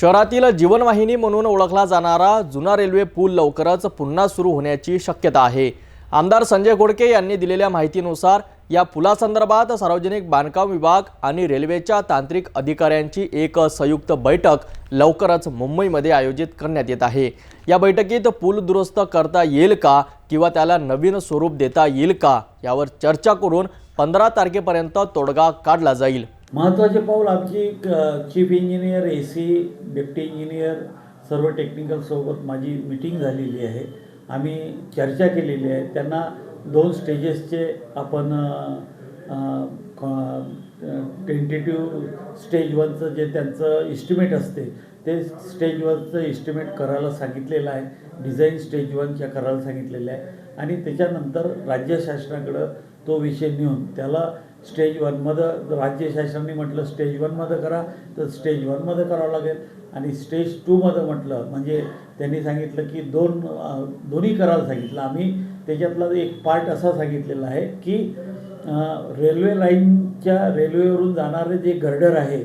शहरातील जीवनवाहिनी म्हणून ओळखला जाणारा जुना रेल्वे पूल लवकरच पुन्हा सुरू होण्याची शक्यता आहे. आमदार संजय गोडके यांनी दिलेल्या माहितीनुसार या पुलासंदर्भात सार्वजनिक बांधकाम विभाग आणि रेल्वेच्या तांत्रिक अधिकाऱ्यांची एक संयुक्त बैठक लवकरच मुंबईमध्ये आयोजित करण्यात येत आहे. या बैठकीत पूल दुरुस्त करता येईल का किंवा त्याला नवीन स्वरूप देता येईल का यावर चर्चा करून पंधरा तारखेपर्यंत तोडगा काढला जाईल. महत्त्वाचे पाऊल आमची chief engineer A C deputy engineer सर्व टेक्निकलसोबत माझी मिटिंग झालेली आहे. आम्ही चर्चा केलेली आहे. त्यांना दोन स्टेजेसचे आपण टेंटेटिव्ह स्टेज वनचं जे त्यांचं इस्टिमेट असते ते स्टेजवरचं एस्टिमेट इस्टिमेट करायला सांगितलेलं आहे. डिझाईन स्टेज वनच्या करायला सांगितलेलं आहे. आणि त्याच्यानंतर राज्य शासनाकडं तो विषय नेऊन त्याला स्टेज वनमध्ये राज्य शासनाने म्हटलं स्टेज वनमध्ये करा तर स्टेज वनमध्ये करावं लागेल. आणि स्टेज टूमध्ये म्हटलं म्हणजे त्यांनी सांगितलं की दोन दोन्ही करायला सांगितलं. आम्ही त्याच्यातला एक पार्ट असा सांगितलेला आहे की रेल्वे लाईनच्या रेल्वेवरून जाणारे जे गर्डर आहे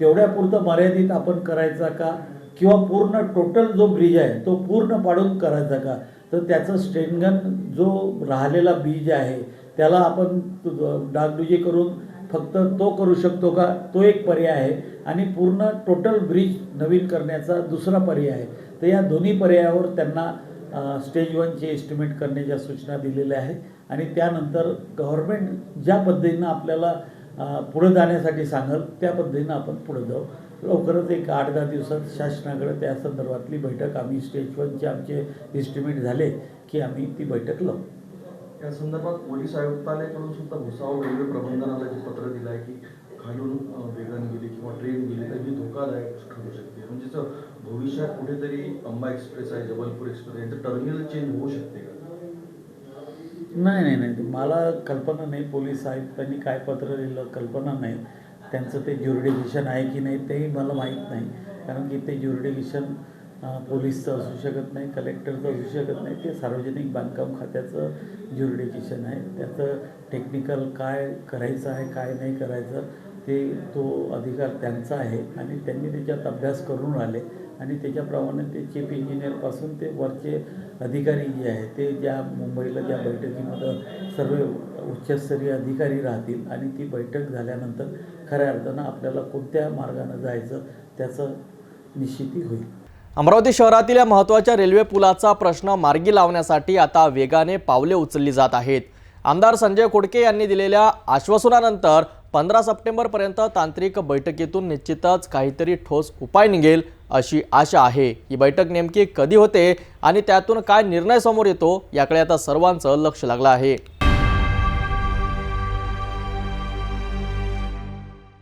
तेवढ्यापुरतं मर्यादित आपण करायचा का? किंवा पूर्ण टोटल जो ब्रिज आहे तो पूर्ण पाडून करायचा का? तर त्याचं स्टेनगन जो राहिलेला ब्रिज आहे त्याला आपण डागडुजी करून फक्त तो करू शकतो का? तो एक पर्याय आहे. आणि पूर्ण टोटल ब्रिज नवीन करण्याचा दुसरा पर्याय आहे. तर या दोन्ही पर्यायावर त्यांना स्टेज वनचे एस्टिमेट करण्याच्या सूचना दिलेल्या आहे आणि त्यानंतर गव्हर्मेंट ज्या पद्धतीनं आपल्याला पुढं जाण्यासाठी सांगल त्या पद्धतीनं आपण पुढं जाऊ. लवकरच एक आठ दहा दिवसात शासनाकडे त्या संदर्भातली बैठक आम्ही स्टेज वनचे आमचे एस्टिमेट झाले की आम्ही ती बैठक लावू. या संदर्भात पोलीस आयुक्तालयाकडून सुद्धा भुसावळ रेल्वे प्रबंधनाला जे पत्र दिलं आहे की खालून वेगन वेगाने गेली किंवा ट्रेन गेली तर ही धोकादायक ठरू शकते. म्हणजे जर भविष्यात कुठेतरी अंबा एक्सप्रेस आहे जबलपूर एक्सप्रेस आहे यांचं टर्मिनल चेंज होऊ शकते का? नाही नाही नाही. मला कल्पना नाही पोलीस आयुक्तांनी काय पत्र लिहिलं कल्पना नाही. त्यांचं ते ज्युरिडिकेशन आहे की नाही तेही मला माहीत नाही. कारण की ते ज्युरिडिकेशन पोलीसचं असू शकत नाही कलेक्टरचं असू शकत नाही. ते सार्वजनिक बांधकाम खात्याचं ज्युरिडिकेशन आहे. त्याचं टेक्निकल काय करायचं आहे काय नाही करायचं ते तो अधिकार त्यांचा आहे आणि त्यांनी त्याच्यात अभ्यास करून आले आणि त्याच्याप्रमाणे ते चीफ इंजिनियरपासून ते वरचे अधिकारी जे आहे ते ज्या मुंबईला ज्या बैठकीमध्ये सर्व उच्चस्तरीय अधिकारी राहतील आणि ती बैठक झाल्यानंतर खऱ्या अर्थानं आपल्याला कोणत्या मार्गानं जायचं त्याचं निश्चिती होईल. अमरावती शहरातील या महत्त्वाच्या रेल्वे पुलाचा प्रश्न मार्गी लावण्यासाठी आता वेगाने पावले उचलली जात आहेत. आमदार संजय कोडके यांनी दिलेल्या आश्वासनानंतर पंधरा सप्टेंबरपर्यंत तांत्रिक बैठकीतून निश्चितच काहीतरी ठोस उपाय निघेल अशी आशा आहे. ही बैठक नेमकी कधी होते आणि त्यातून काय निर्णय समोर येतो याकडे आता सर्वांचं लक्ष लागलं आहे.